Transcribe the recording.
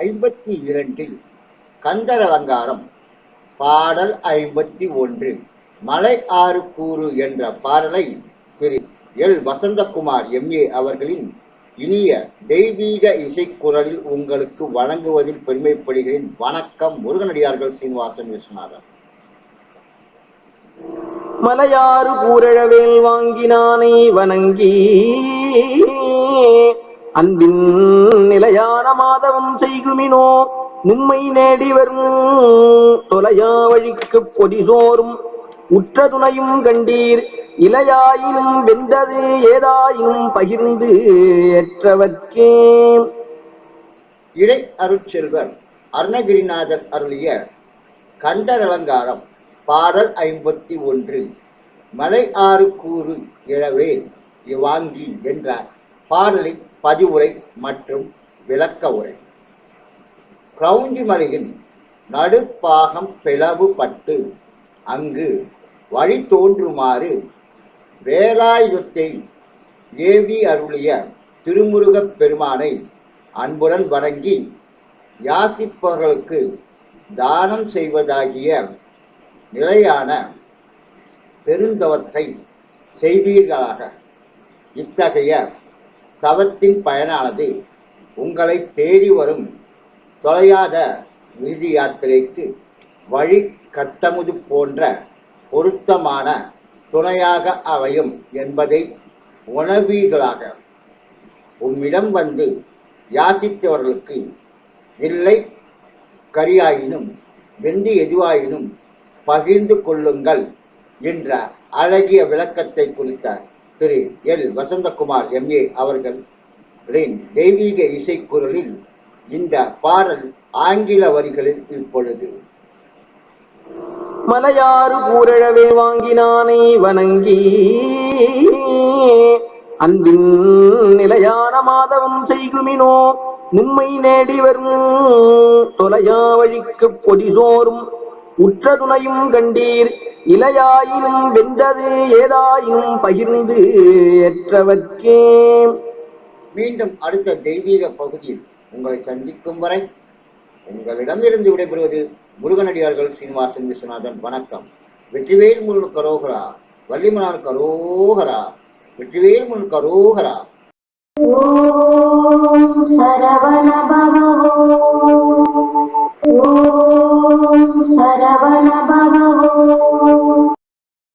ஐம்பத்தி இரண்டில் கந்தர் அலங்காரம் பாடல் ஐம்பத்தி ஒன்று மலை ஆறு கூறு என்ற பாடலை திரு எல். வசந்தகுமார் எம்ஏ அவர்களின் இனிய தெய்வீக இசைக்குரலில் உங்களுக்கு வழங்குவதில் பெருமைப்படுகிறேன். வணக்கம் முருகனடியார்கள் சீனிவாசன் விஸ்வநாதன். மலையாறு பூரழவேல் வாங்கினானை வணங்கி. அன்பின் நிலையான மாதவம் செய்குமினோ நும்மை நேடி வரும் தொலையா வழிக்கு பொடி சோறும். உற்ற துணையும் கண்டீர் இலையாயினும் வெந்தது ஏதாயினும் பகிர்ந்து ஏற்றவர்க்கே. இறை அருட்செல்வர் அருணகிரிநாதர் அருளிய கண்டர் அலங்காரம் பாடல் ஐம்பத்தி ஒன்று. மலை ஆறு கூறு இழவேன் இவாங்கி என்ற பாடலின் பதிவுரை மற்றும் விளக்க உரை. கிரௌஞ்சி மலையின் நடுப்பாகம் பிளவுபட்டு அங்கு வழி தோன்றுமாறு வேலாயுதத்தை ஏவி அருளிய திருமுருகப் பெருமானை அன்புடன் வணங்கி யாசிப்பவர்களுக்கு தானம் செய்வதாகிய நிலையான பெருந்தவத்தை செய்வீர்களாக. இத்தகைய தவத்தின் பயனானது உங்களை தேடி வரும் தொலையாத இறுதி யாத்திரைக்கு வழி கட்டமுது போன்ற பொருத்தமான துணையாக அமையும் என்பதை உணர்வீர்களாக. உம்மிடம் வந்து யாசித்தவர்களுக்கு இல்லை கரியாயினும் வெந்து எதுவாயினும் பகிர்ந்து கொள்ளுங்கள் என்ற அழகிய விளக்கத்தை குறித்த திரு எல். வசந்தகுமார் எம்ஏ அவர்களின் தெய்வீக இசைக்குரலில் இந்த பாடல் ஆங்கில வரிகளில் இப்பொழுது. மலையாறு பூரழவே வாங்கினானை வணங்கி அன்பின் நிலையான மாதவம் செய்குமினோ நும்மை நேடி வரும் தொலையா வழிக்கு பொடி சோறும் உற்ற துணையும் கண்டீர் இலையாயினும் வென்றது ஏதாயினும் பகிர்ந்து ஏற்றவர்க்கே. மீண்டும் அடுத்த தெய்வீக பகுதியில் உங்களை சந்திக்கும் வரை உங்களிடம் உங்களிடமிருந்து விடைபெறுவது முருகனடியார்கள் சீனிவாசன் விஸ்வநாதன். வணக்கம். வெற்றிவேல் முருகன் கரோகரா வள்ளிமனார் கரோகரா வெற்றிவேல் முருகன் கரோகரா. சரவண பகவோ